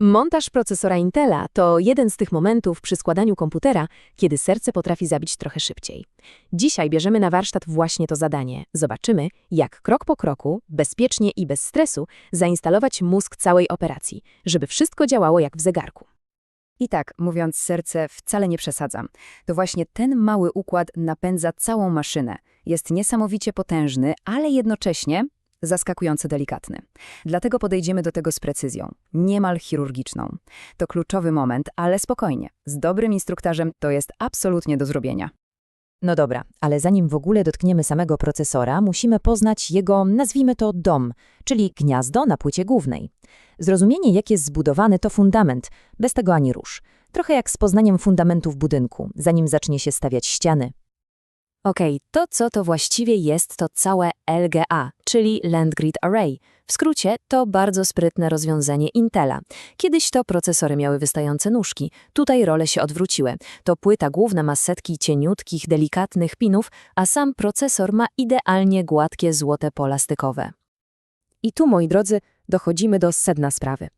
Montaż procesora Intela to jeden z tych momentów przy składaniu komputera, kiedy serce potrafi zabić trochę szybciej. Dzisiaj bierzemy na warsztat właśnie to zadanie. Zobaczymy, jak krok po kroku, bezpiecznie i bez stresu zainstalować mózg całej operacji, żeby wszystko działało jak w zegarku. I tak, mówiąc serce, wcale nie przesadzam. To właśnie ten mały układ napędza całą maszynę. Jest niesamowicie potężny, ale jednocześnie zaskakująco delikatny. Dlatego podejdziemy do tego z precyzją, niemal chirurgiczną. To kluczowy moment, ale spokojnie. Z dobrym instruktarzem to jest absolutnie do zrobienia. No dobra, ale zanim w ogóle dotkniemy samego procesora, musimy poznać jego, nazwijmy to, dom, czyli gniazdo na płycie głównej. Zrozumienie, jak jest zbudowany, to fundament, bez tego ani rusz. Trochę jak z poznaniem fundamentów budynku, zanim zacznie się stawiać ściany. Okej, to co to właściwie jest to całe LGA, czyli Land Grid Array. W skrócie to bardzo sprytne rozwiązanie Intela. Kiedyś to procesory miały wystające nóżki, tutaj role się odwróciły. To płyta główna ma setki cieniutkich, delikatnych pinów, a sam procesor ma idealnie gładkie złote pola stykowe. I tu, moi drodzy, dochodzimy do sedna sprawy.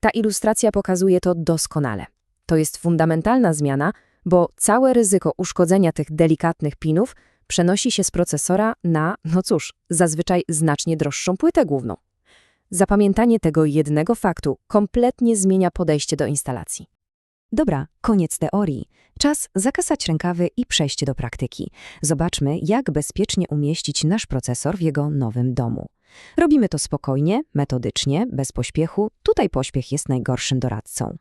Ta ilustracja pokazuje to doskonale. To jest fundamentalna zmiana, bo całe ryzyko uszkodzenia tych delikatnych pinów przenosi się z procesora na, no cóż, zazwyczaj znacznie droższą płytę główną. Zapamiętanie tego jednego faktu kompletnie zmienia podejście do instalacji. Dobra, koniec teorii. Czas zakasać rękawy i przejść do praktyki. Zobaczmy, jak bezpiecznie umieścić nasz procesor w jego nowym domu. Robimy to spokojnie, metodycznie, bez pośpiechu. Tutaj pośpiech jest najgorszym doradcą.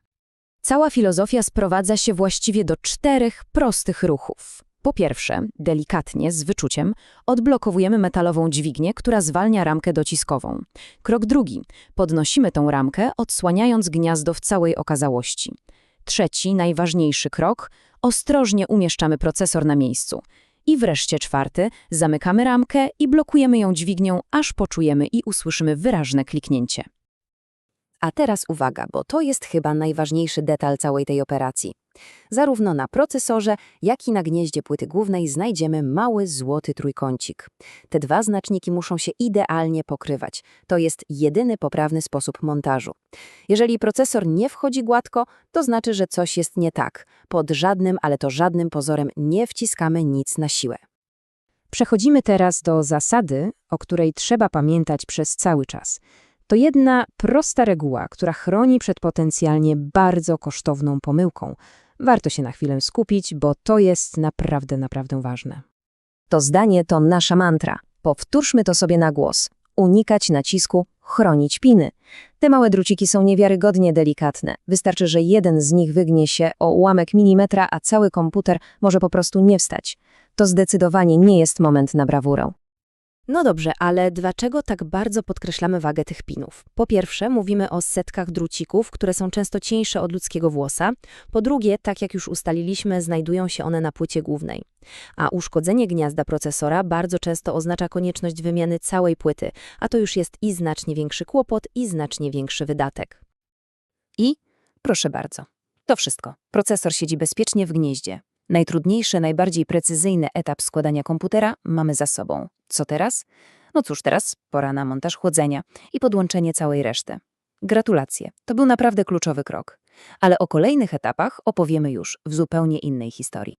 Cała filozofia sprowadza się właściwie do czterech prostych ruchów. Po pierwsze, delikatnie, z wyczuciem, odblokowujemy metalową dźwignię, która zwalnia ramkę dociskową. Krok drugi, podnosimy tą ramkę, odsłaniając gniazdo w całej okazałości. Trzeci, najważniejszy krok, ostrożnie umieszczamy procesor na miejscu. I wreszcie czwarty, zamykamy ramkę i blokujemy ją dźwignią, aż poczujemy i usłyszymy wyraźne kliknięcie. A teraz uwaga, bo to jest chyba najważniejszy detal całej tej operacji. Zarówno na procesorze, jak i na gnieździe płyty głównej znajdziemy mały złoty trójkącik. Te dwa znaczniki muszą się idealnie pokrywać. To jest jedyny poprawny sposób montażu. Jeżeli procesor nie wchodzi gładko, to znaczy, że coś jest nie tak. Pod żadnym, ale to żadnym pozorem nie wciskamy nic na siłę. Przechodzimy teraz do zasady, o której trzeba pamiętać przez cały czas. To jedna prosta reguła, która chroni przed potencjalnie bardzo kosztowną pomyłką. Warto się na chwilę skupić, bo to jest naprawdę, naprawdę ważne. To zdanie to nasza mantra. Powtórzmy to sobie na głos. Unikać nacisku, chronić piny. Te małe druciki są niewiarygodnie delikatne. Wystarczy, że jeden z nich wygnie się o ułamek milimetra, a cały komputer może po prostu nie wstać. To zdecydowanie nie jest moment na brawurę. No dobrze, ale dlaczego tak bardzo podkreślamy wagę tych pinów? Po pierwsze, mówimy o setkach drucików, które są często cieńsze od ludzkiego włosa. Po drugie, tak jak już ustaliliśmy, znajdują się one na płycie głównej. A uszkodzenie gniazda procesora bardzo często oznacza konieczność wymiany całej płyty, a to już jest i znacznie większy kłopot, i znacznie większy wydatek. I, proszę bardzo, to wszystko. Procesor siedzi bezpiecznie w gnieździe. Najtrudniejszy, najbardziej precyzyjny etap składania komputera mamy za sobą. Co teraz? No cóż, teraz pora na montaż chłodzenia i podłączenie całej reszty. Gratulacje, to był naprawdę kluczowy krok. Ale o kolejnych etapach opowiemy już w zupełnie innej historii.